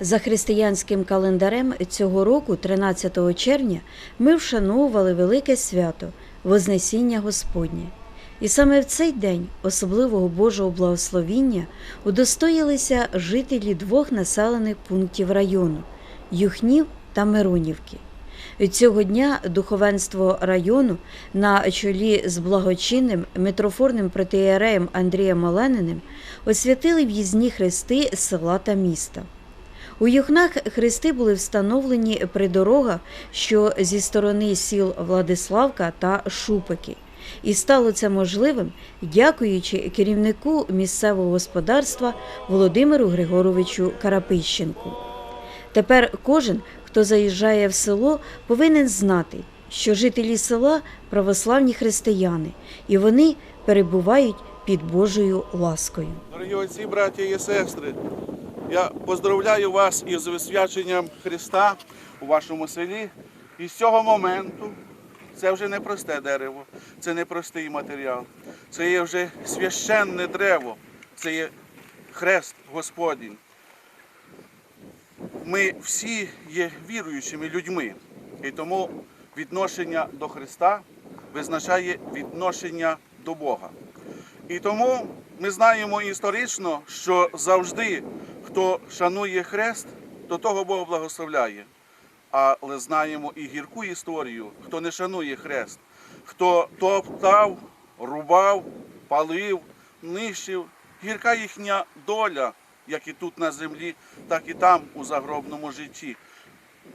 За християнським календарем цього року, 13 червня, ми вшановували велике свято Вознесіння Господнє. І саме в цей день особливого Божого благословіння удостоїлися жителі двох населених пунктів району Юхнів та Миронівки. Цього дня духовенство району на чолі з благочинним митрофорним протиєреєм Андрієм Олениним освятили в'їзні хрести села та міста. У Юхнах хрести були встановлені при дорогах, що зі сторони сіл Владиславка та Шупики. І стало це можливим, дякуючи керівнику місцевого господарства Володимиру Григоровичу Карапищенку. Тепер кожен, хто заїжджає в село, повинен знати, що жителі села православні християни, і вони перебувають під Божою ласкою. Дорогі отці, браті і сестри, я поздравляю вас із висвяченням Христа у вашому селі. І з цього моменту це вже не просте дерево, це не простий матеріал. Це є вже священне дерево, це є хрест Господній. Ми всі є віруючими людьми, і тому відношення до Христа визначає відношення до Бога. І тому ми знаємо історично, що завжди, хто шанує хрест, до того Бог благословляє. Але знаємо і гірку історію, хто не шанує хрест, хто топтав, рубав, палив, нищив. Гірка їхня доля, як і тут на землі, так і там у загробному житті.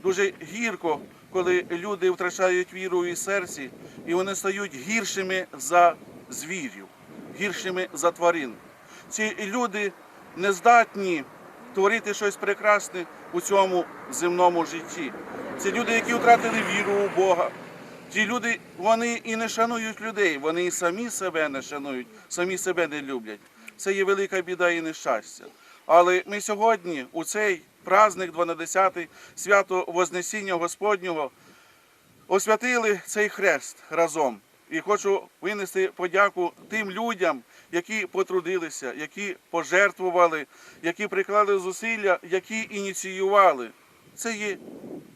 Дуже гірко, коли люди втрачають віру і серці, і вони стають гіршими за звірів, гіршими за тварин. Ці люди не здатні творити щось прекрасне у цьому земному житті. Це люди, які втратили віру у Бога. Ті люди, вони і не шанують людей, вони і самі себе не шанують, самі себе не люблять. Це є велика біда і нещастя. Але ми сьогодні, у цей праздник 12 свято Вознесіння Господнього, освятили цей хрест разом. І хочу винести подяку тим людям, які потрудилися, які пожертвували, які приклали зусилля, які ініціювали. Це є,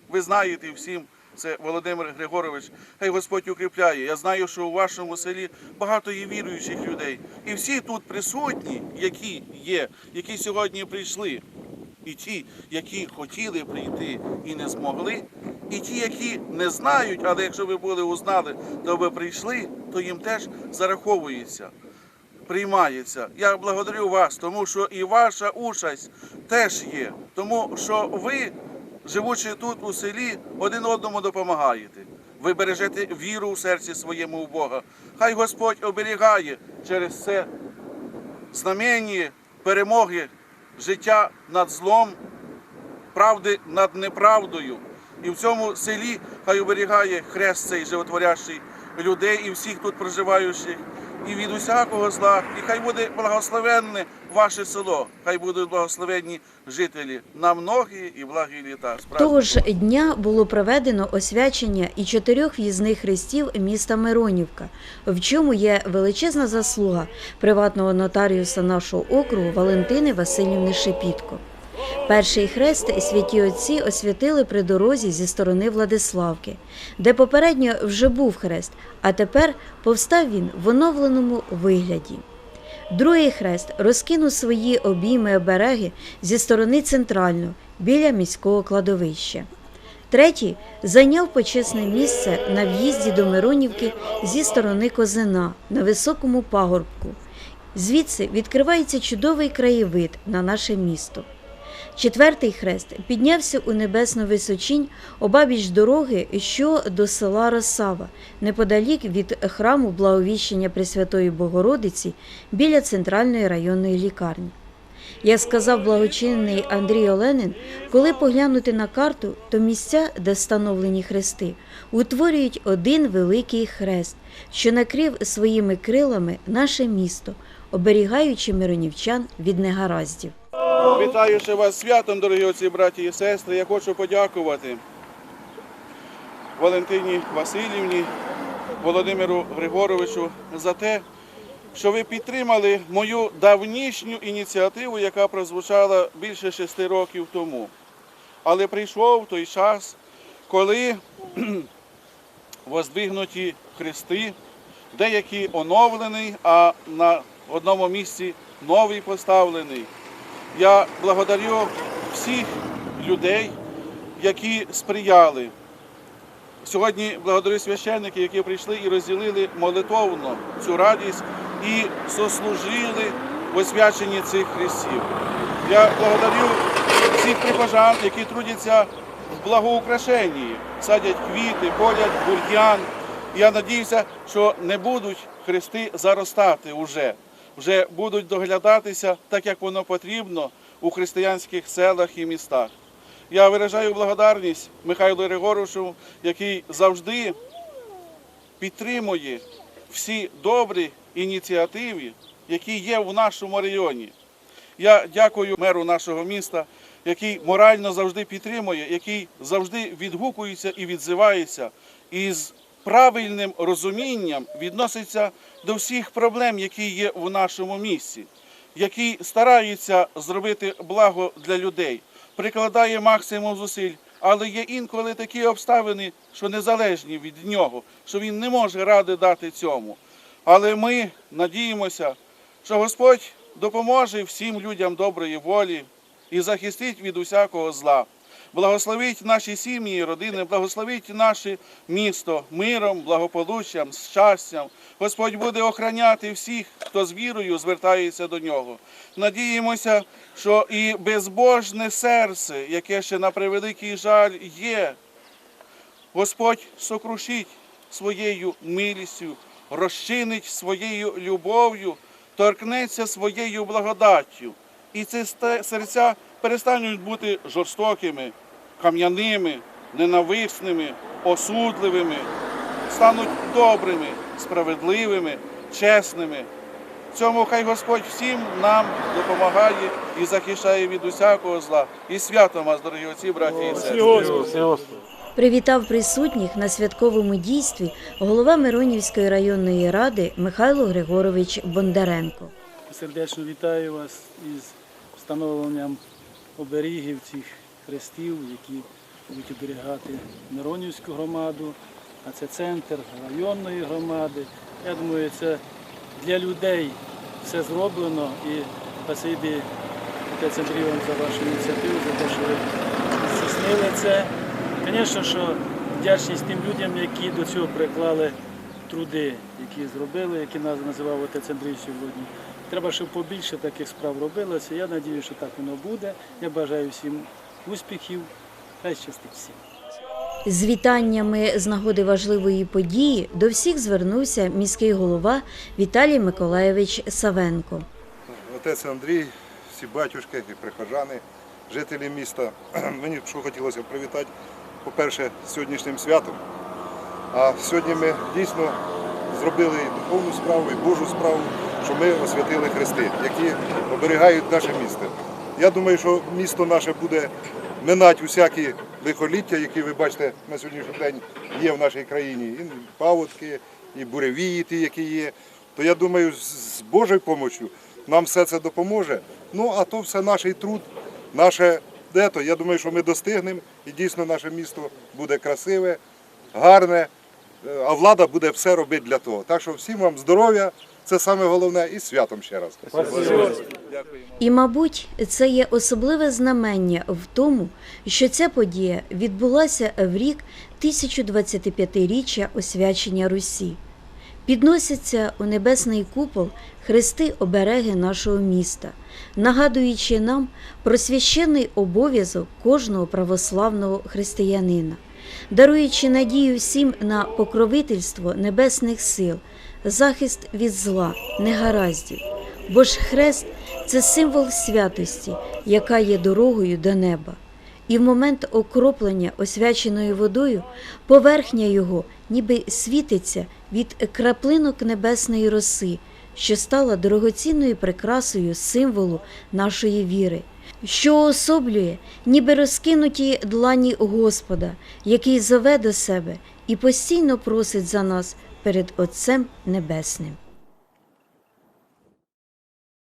ви знаєте всім, це Володимир Григорович. Хай Господь укріпляє. Я знаю, що у вашому селі багато є віруючих людей. І всі тут присутні, які є, які сьогодні прийшли. І ті, які хотіли прийти і не змогли, і ті, які не знають, але якщо ви були узнали, то ви прийшли, то їм теж зараховується, приймається. Я благодарю вас, тому що і ваша участь теж є, тому що ви, живучи тут у селі, один одному допомагаєте. Ви бережете віру у серці своєму у Бога. Хай Господь оберігає через це знамення перемоги життя над злом, правди над неправдою. І в цьому селі хай оберігає хрест цей животворящий людей і всіх тут проживаючих, і від усякого зла, і хай буде благословенне ваше село, хай будуть благословенні жителі. На многі і благі літа. З Того ж дня було проведено освячення і чотирьох в'їзних хрестів міста Миронівка, в чому є величезна заслуга приватного нотаріуса нашого округу Валентини Васильівни Шепітко. Перший хрест святі отці освятили при дорозі зі сторони Владиславки, де попередньо вже був хрест, а тепер повстав він в оновленому вигляді. Другий хрест розкинув свої обійми обереги зі сторони центрального біля міського кладовища. Третій зайняв почесне місце на в'їзді до Миронівки зі сторони Козина на високому пагорбку. Звідси відкривається чудовий краєвид на наше місто. Четвертий хрест піднявся у небесну височінь обабіч дороги, що до села Росава, неподалік від храму Благовіщення Пресвятої Богородиці біля центральної районної лікарні. Як сказав благочинний Андрій Оленин, коли поглянути на карту, то місця, де встановлені хрести, утворюють один великий хрест, що накрив своїми крилами наше місто, оберігаючи миронівчан від негараздів. Вітаю ще вас святом, дорогі отці, браті і сестри. Я хочу подякувати Валентині Васильівні, Володимиру Григоровичу за те, що ви підтримали мою давнішню ініціативу, яка прозвучала більше шести років тому. Але прийшов той час, коли воздвигнуті хрести, деякі оновлені, а на одному місці новий поставлений. Я благодарю всіх людей, які сприяли. Сьогодні благодарю священників, які прийшли і розділили молитовно цю радість і сослужили в освяченні цих хрестів. Я благодарю всіх прихожан, які трудяться в благоукрашенні, садять квіти, полять бур'ян. Я надіюся, що не будуть хрести заростати уже, вже будуть доглядатися так, як воно потрібно у християнських селах і містах. Я виражаю благодарність Михайлу Григоровичу, який завжди підтримує всі добрі ініціативи, які є в нашому районі. Я дякую меру нашого міста, який морально завжди підтримує, який завжди відгукується і відзивається, і з правильним розумінням відноситься до всіх проблем, які є в нашому місті, який старається зробити благо для людей, прикладає максимум зусиль, але є інколи такі обставини, що незалежні від нього, що він не може ради дати цьому. Але ми надіємося, що Господь допоможе всім людям доброї волі і захистить від усякого зла. Благословить наші сім'ї, родини, благословить наше місто миром, благополуччям, щастям. Господь буде охраняти всіх, хто з вірою звертається до нього. Надіємося, що і безбожне серце, яке ще на превеликий жаль є, Господь сокрушить своєю милістю, розчинить своєю любов'ю, торкнеться своєю благодаттю. І ці серця перестануть бути жорстокими, кам'яними, ненависними, осудливими, стануть добрими, справедливими, чесними. Цьому хай Господь всім нам допомагає і захищає від усякого зла. І свято вас, дорогі отці, браті і сестри. Привітав присутніх на святковому дійстві голова Миронівської районної ради Михайло Григорович Бондаренко. Сердечно вітаю вас із встановленням оберігів цих хрестів, які будуть оберігати Миронівську громаду, а це центр районної громади. Я думаю, це для людей все зроблено і спасибі отець Андрій за вашу ініціативу, за те, що ви здійснили це. Звісно, що вдячність тим людям, які до цього приклали труди, які зробили, які нас називав отець Андрій сьогодні. Треба, щоб побільше таких справ робилося. Я сподіваюся, що так воно буде. Я бажаю всім успіхів. Хай щастить всім. З вітаннями з нагоди важливої події до всіх звернувся міський голова Віталій Миколаєвич Савенко. Отець Андрій, всі батюшки і прихожани, жителі міста. Мені що хотілося привітати, по-перше, сьогоднішнім святом. А сьогодні ми дійсно зробили і духовну справу, і Божу справу, що ми освятили хрести, які оберігають наше місто. Я думаю, що місто наше буде минати усякі лихоліття, які ви бачите на сьогоднішній день є в нашій країні. І паводки, і буревії ті, які є. То я думаю, з Божою допомогою нам все це допоможе. Ну, а то все наш труд, наше дето. Я думаю, що ми достигнемо і дійсно наше місто буде красиве, гарне, е, а влада буде все робити для того. Так що всім вам здоров'я, це саме головне, і святом ще раз. І, мабуть, це є особливе знамення в тому, що ця подія відбулася в рік 1025-річчя освячення Русі. Підносяться у небесний купол хрести обереги нашого міста, нагадуючи нам про священний обов'язок кожного православного християнина, даруючи надію всім на покровительство небесних сил, захист від зла, негараздів. Бо ж хрест це символ святості, яка є дорогою до неба. І в момент окроплення освяченою водою поверхня його ніби світиться від краплинок небесної роси, що стала дорогоцінною прикрасою символу нашої віри, що уособлює ніби розкинуті длані Господа, який зове до себе і постійно просить за нас перед Отцем Небесним.